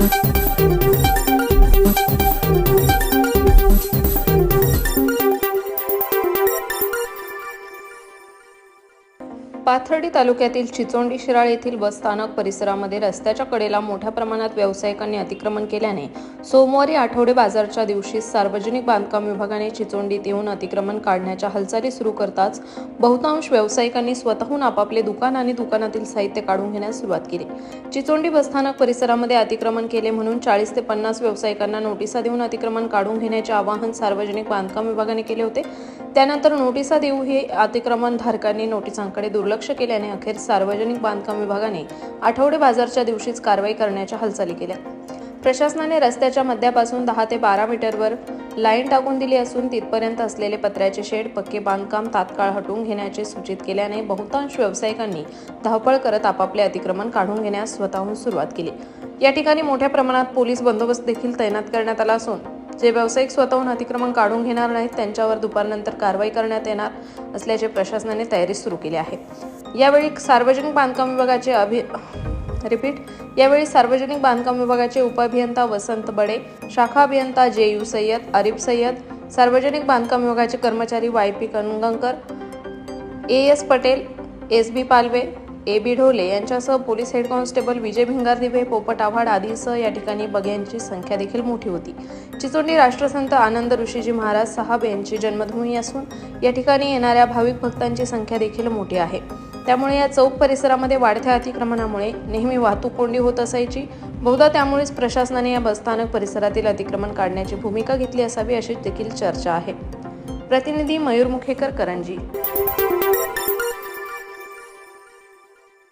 thank you Pathardi तालुक्यातील चिचोंडी शिराळ येथील बसस्थानक परिसरामध्ये रस्त्याच्या कडेला मोठ्या प्रमाणात व्यावसायिकांनी अतिक्रमण केल्याने सोमवारी आठवडे बाजारच्या दिवशी सार्वजनिक बांधकाम विभागाने चिचोंडीत येऊन अतिक्रमण काढण्याच्या हालचाली सुरू करताच बहुतांश व्यावसायिकांनी स्वतःहून आपापले दुकान आणि दुकानातील साहित्य काढून घेण्यास सुरुवात केली. चिचोंडी बसस्थानक परिसरामध्ये अतिक्रमण केले म्हणून चाळीस ते पन्नास व्यावसायिकांना नोटिसा देऊन अतिक्रमण काढून घेण्याचे आवाहन सार्वजनिक बांधकाम विभागाने केले होते. त्यानंतर नोटिसा देऊही हे अतिक्रमणधारकांनी नोटिसांकडे दुर्लक्ष केल्याने अखेर सार्वजनिक बांधकाम विभागाने आठवडे बाजारच्या दिवशीच कारवाई करण्याच्या हालचाली केल्या. प्रशासनाने रस्त्याच्या मध्यापासून दहा ते बारा मीटरवर लाईन टाकून दिली असून तिथपर्यंत असलेले पत्र्याचे शेड पक्के बांधकाम तात्काळ हटवून घेण्याचे सूचित केल्याने बहुतांश व्यावसायिकांनी धावपळ करत आपापले अतिक्रमण काढून घेण्यास स्वतःहून सुरुवात केली. या ठिकाणी मोठ्या प्रमाणात पोलीस बंदोबस्त देखील तैनात करण्यात आला असून जे व्यावसायिक स्वतःहून अतिक्रमण काढून घेणार नाहीत त्यांच्यावर दुपारनंतर कारवाई करण्यात येणार असल्याचे प्रशासनाने तयारी सुरू केली आहे. यावेळी सार्वजनिक बांधकाम विभागाचे अभि रिपीट यावेळी सार्वजनिक बांधकाम विभागाचे उपअभियंता वसंत बडे शाखा अभियंता जे यू सय्यद आरिफ सय्यद सार्वजनिक बांधकाम विभागाचे कर्मचारी Y P Kanagankar A S Patel S B Palve A B Dhole यांच्यासह police head constable Vijay Bhingardive Popat Awhad आदींसह या ठिकाणी बघ्यांची संख्या देखील मोठी होती. चिचोंडी राष्ट्रसंत आनंद ऋषीजी महाराज साहब यांची जन्मभूमी असून या ठिकाणी येणाऱ्या भाविक भक्तांची संख्या देखील मोठी आहे. त्यामुळे या चौक परिसरामध्ये वाढत्या अतिक्रमणामुळे नेहमी वाहतूक कोंडी होत असायची. बहुधा त्यामुळेच प्रशासनाने या बसस्थानक परिसरातील अतिक्रमण काढण्याची भूमिका घेतली असावी अशी देखील चर्चा आहे. प्रतिनिधी मयूर मुखेकर करंजी.